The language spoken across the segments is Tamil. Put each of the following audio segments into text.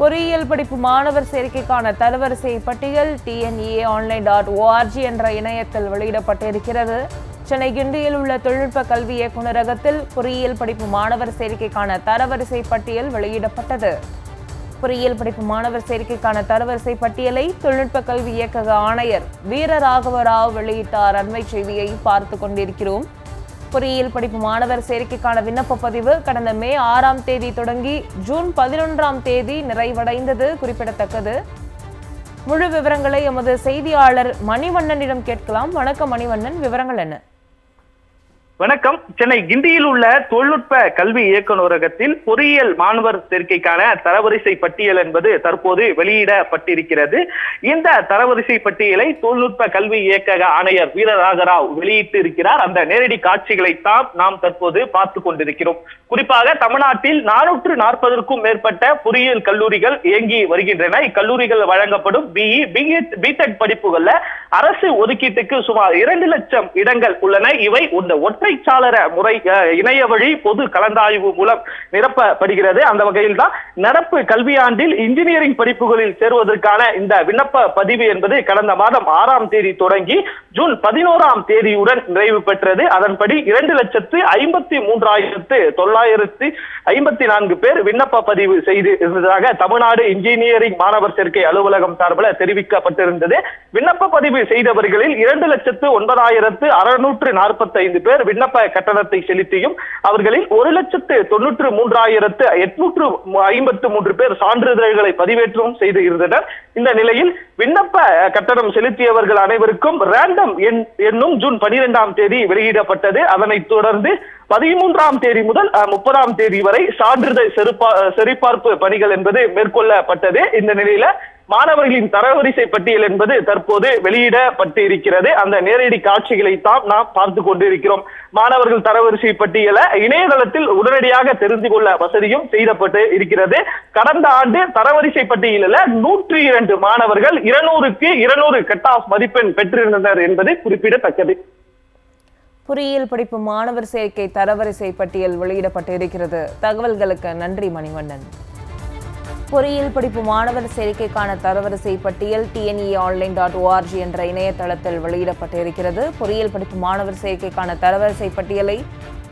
பொறியியல் படிப்பு மாணவர் சேர்க்கைக்கான தரவரிசை பட்டியல் டிஎன்இஏ ஆன்லைன் டாட் ஓஆர்ஜி என்ற இணையத்தில் வெளியிடப்பட்டிருக்கிறது. சென்னை கிண்டியில் உள்ள தொழில்நுட்ப கல்வி இயக்குநரகத்தில் பொறியியல் படிப்பு மாணவர் சேர்க்கைக்கான தரவரிசை பட்டியல் வெளியிடப்பட்டது. பொறியியல் படிப்பு மாணவர் சேர்க்கைக்கான தரவரிசை பட்டியலை தொழில்நுட்ப கல்வி இயக்கக ஆணையர் வீரராகவ ராவ் வெளியிட்டார். அண்மை செய்தியை பார்த்து கொண்டிருக்கிறோம். பொறியியல் படிப்பு மாணவர் சேர்க்கைக்கான விண்ணப்ப பதிவு கடந்த மே ஆறாம் தேதி தொடங்கி ஜூன் பதினொன்றாம் தேதி நிறைவடைந்தது குறிப்பிடத்தக்கது. முழு விவரங்களை எமது செய்தியாளர் மணிவண்ணனிடம் கேட்கலாம். வணக்கம் மணிவண்ணன். விவரங்கள் என்ன? வணக்கம். சென்னை கிண்டியில் உள்ள தொழில்நுட்ப கல்வி இயக்குநரகத்தில் பொறியியல் மாணவர் சேர்க்கைக்கான தரவரிசை பட்டியல் என்பது தற்போது வெளியிடப்பட்டிருக்கிறது. இந்த தரவரிசை பட்டியலை தொழில்நுட்ப கல்வி இயக்கக ஆணையர் வீரராகராவ் வெளியிட்டு இருக்கிறார். அந்த நேரடி காட்சிகளை தான் நாம் தற்போது பார்த்து கொண்டிருக்கிறோம். குறிப்பாக தமிழ்நாட்டில் நானூற்று நாற்பதற்கும் மேற்பட்ட பொறியியல் கல்லூரிகள் இயங்கி வருகின்றன. இக்கல்லூரிகள் வழங்கப்படும் பிஇ பிஎட் பிடெக் படிப்புகள்ல அரசு ஒதுக்கீட்டுக்கு சுமார் இரண்டு லட்சம் இடங்கள் உள்ளன. இவை இந்த ஒற்றைச்சாளர முறை இணைய வழி பொது கலந்தாய்வு மூலம் நிரப்பப்படுகிறது. அந்த வகையில் தான் நடப்பு கல்வியாண்டில் இன்ஜினியரிங் படிப்புகளில் சேருவதற்கான இந்த விண்ணப்ப பதிவு என்பது கடந்த மாதம் ஆறாம் தேதி தொடங்கி ஜூன் பதினோராம் தேதியுடன் நிறைவு பெற்றது. அதன்படி இரண்டு லட்சத்து ஐம்பத்தி மூன்றாயிரத்து தொள்ளாயிரத்து ஐம்பத்தி நான்கு பேர் விண்ணப்ப பதிவு செய்து இருந்ததாக தமிழ்நாடு இன்ஜினியரிங் மாணவர் சேர்க்கை அலுவலகம் சார்பில் தெரிவிக்கப்பட்டிருந்தது. விண்ணப்ப பதிவு செய்தவர்களில் இரண்டு லட்சத்து ஒன்பதாயிரத்து அறுநூற்று நாற்பத்தி ஐந்து பேர் விண்ணப்ப கட்டணத்தை செலுத்தியும் அவர்களில் ஒரு லட்சத்து தொன்னூற்று மூன்றாயிரத்து எட்நூற்று ஐம்பத்து மூன்று பேர் சான்றிதழ்களை பதிவேற்றவும் செய்து இருந்தனர். இந்த நிலையில் விண்ணப்ப கட்டணம் செலுத்தியவர்கள் அனைவருக்கும் ரேண்டம் என்னும் ஜூன் பனிரெண்டாம் தேதி வெளியிடப்பட்டது. அதனைத் தொடர்ந்து பதிமூன்றாம் தேதி முதல் முப்பதாம் தேதி வரை சான்றிதழ் செருப்பா சரிபார்ப்பு பணிகள் என்பது மேற்கொள்ளப்பட்டது. இந்த நிலையில மாணவர்களின் தரவரிசை பட்டியல் என்பது தற்போது வெளியிடப்பட்டு இருக்கிறது அந்த நேரடி காட்சிகளை தான் நாம் பார்த்து கொண்டிருக்கிறோம். மாணவர்கள் தரவரிசை பட்டியலை இணையதளத்தில் உடனடியாக தெரிந்து கொள்ள வசதியும் செய்யப்பட்டு இருக்கிறது. கடந்த ஆண்டு தரவரிசை பட்டியலில் நூற்றி இரண்டு மாணவர்கள் இருநூறுக்கு இருநூறு கட் ஆஃப் மதிப்பெண் பெற்றிருந்தனர் என்பது குறிப்பிடத்தக்கது. பொறியியல் படிப்பு மாணவர் சேர்க்கை தரவரிசை பட்டியல் வெளியிடப்பட்டிருக்கிறது. தகவல்களுக்கு நன்றி மணிவண்ணன். பொறியியல் படிப்பு மாணவர் சேர்க்கைக்கான தரவரிசை பட்டியல் டிஎன்இ ஆன்லைன் டாட் ஓஆர்ஜி என்ற இணையதளத்தில் வெளியிடப்பட்டிருக்கிறது. பொறியியல் படிப்பு மாணவர் சேர்க்கைக்கான தரவரிசை பட்டியலை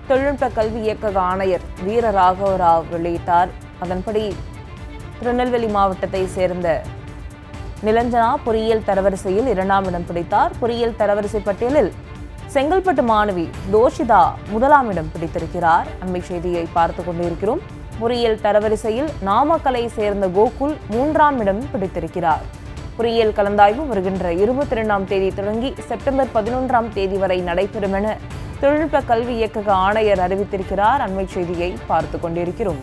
தொழில்நுட்ப கல்வி இயக்கக ஆணையர் வீர ராகவ ராவ் வெளியிட்டார். அதன்படி திருநெல்வேலி மாவட்டத்தை சேர்ந்த நிலஞ்சனா பொறியியல் தரவரிசையில் இரண்டாம் இடம் பிடித்தார். பொறியியல் தரவரிசை பட்டியலில் செங்கல்பட்டு மாணவி தோஷிதா முதலாம் இடம் பிடித்திருக்கிறார். அண்மை செய்தியை பார்த்து கொண்டிருக்கிறோம். பொறியியல் தரவரிசையில் நாமக்கலை சேர்ந்த கோகுல் மூன்றாம் இடம் பிடித்திருக்கிறார். பொறியியல் கலந்தாய்வு வருகின்ற இருபத்தி இரண்டாம் தேதி தொடங்கி செப்டம்பர் பதினொன்றாம் தேதி வரை நடைபெறும் என தொழில்நுட்ப கல்வி இயக்கக ஆணையர் அறிவித்திருக்கிறார். அண்மை செய்தியை பார்த்து கொண்டிருக்கிறோம்.